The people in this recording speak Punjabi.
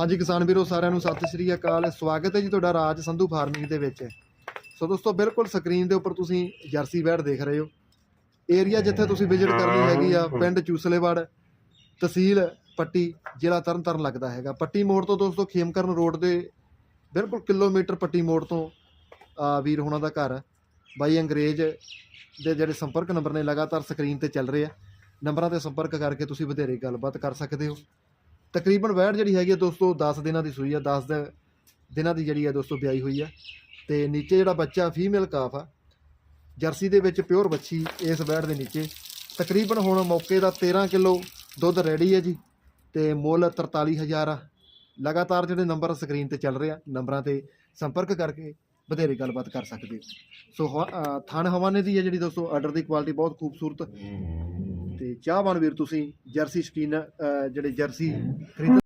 ਹਾਂਜੀ ਕਿਸਾਨ ਵੀਰੋ ਸਾਰਿਆਂ ਨੂੰ ਸਤਿ ਸ਼੍ਰੀ ਅਕਾਲ। ਸਵਾਗਤ ਹੈ ਜੀ ਤੁਹਾਡਾ ਰਾਜ ਸੰਧੂ ਫਾਰਮਿੰਗ ਦੇ ਵਿੱਚ। ਸੋ ਦੋਸਤੋ ਬਿਲਕੁਲ ਸਕਰੀਨ ਦੇ ਉੱਪਰ ਤੁਸੀਂ ਜਰਸੀ ਵੈੜ ਦੇਖ ਰਹੇ ਹੋ। ਏਰੀਆ ਜਿੱਥੇ ਤੁਸੀਂ ਵਿਜ਼ਿਟ ਕਰਨੀ ਹੈਗੀ ਆ ਪਿੰਡ ਚੂਸਲੇਵੜ ਤਹਿਸੀਲ ਪੱਟੀ ਜ਼ਿਲ੍ਹਾ ਤਰਨਤਾਰਨ ਲੱਗਦਾ ਹੈਗਾ। ਪੱਟੀ ਮੋੜ ਤੋਂ ਦੋਸਤੋ ਖੇਮਕਰਨ ਰੋਡ ਦੇ ਬਿਲਕੁਲ ਕਿਲੋਮੀਟਰ ਪੱਟੀ ਮੋੜ ਤੋਂ ਆ ਵੀਰ ਹੋਣਾ ਦਾ ਘਰ। ਬਾਈ ਅੰਗਰੇਜ਼ ਦੇ ਜਿਹੜੇ ਸੰਪਰਕ ਨੰਬਰ ਨੇ ਲਗਾਤਾਰ ਸਕਰੀਨ ਤੇ ਚੱਲ ਰਹੇ ਆ। ਨੰਬਰਾਂ ਤੇ ਸੰਪਰਕ ਕਰਕੇ ਤੁਸੀਂ ਵਧੇਰੇ ਗੱਲਬਾਤ ਕਰ ਸਕਦੇ ਹੋ। ਤਕਰੀਬਨ ਵੈੜ ਜਿਹੜੀ ਹੈਗੀ ਆ ਦੋਸਤੋ 10 ਦਿਨਾਂ ਦੀ ਸੂਈ ਆ 10 ਦੇ, ਦਿਨਾਂ ਦੀ ਜਿਹੜੀ ਆ ਦੋਸਤੋ ਵਿਆਹੀ ਹੋਈ ਆ। ਤੇ ਨੀਚੇ ਜਿਹੜਾ ਬੱਚਾ ਫੀਮੇਲ ਕਾਫ ਆ, ਜਰਸੀ ਦੇ ਵਿੱਚ ਪਿਓਰ ਬੱਚੀ ਇਸ ਵੈੜ ਦੇ ਨੀਚੇ। ਤਕਰੀਬਨ ਹੁਣ ਮੌਕੇ ਦਾ 13 ਕਿਲੋ ਦੁੱਧ ਰੈਡੀ ਹੈ ਜੀ, ਤੇ ਮੁੱਲ 43000 ਆ। ਲਗਾਤਾਰ ਜਿਹੜੇ ਨੰਬਰ ਸਕਰੀਨ ਤੇ ਚੱਲ ਰਹੇ ਆ ਨੰਬਰਾਂ ਤੇ ਸੰਪਰਕ ਕਰਕੇ ਵਧੇਰੇ ਗੱਲਬਾਤ ਕਰ ਸਕਦੇ ਹੋ। ਸੋ ਹਵਾ- ਅਹ, ਥਣ ਹਵਾਨੇ ਦੀ ਹੈ ਜਿਹੜੀ ਦੋਸਤੋ ਆਰਡਰ ਦੀ ਕੁਆਲਿਟੀ ਬਹੁਤ ਖੂਬਸੂਰਤ। ਤੇ ਚਾਹਵਾਨ ਵੀਰ ਤੁਸੀਂ ਜਰਸੀ ਸ਼ਕੀਨ ਜਿਹੜੇ ਜਰਸੀ ਖਰੀਦ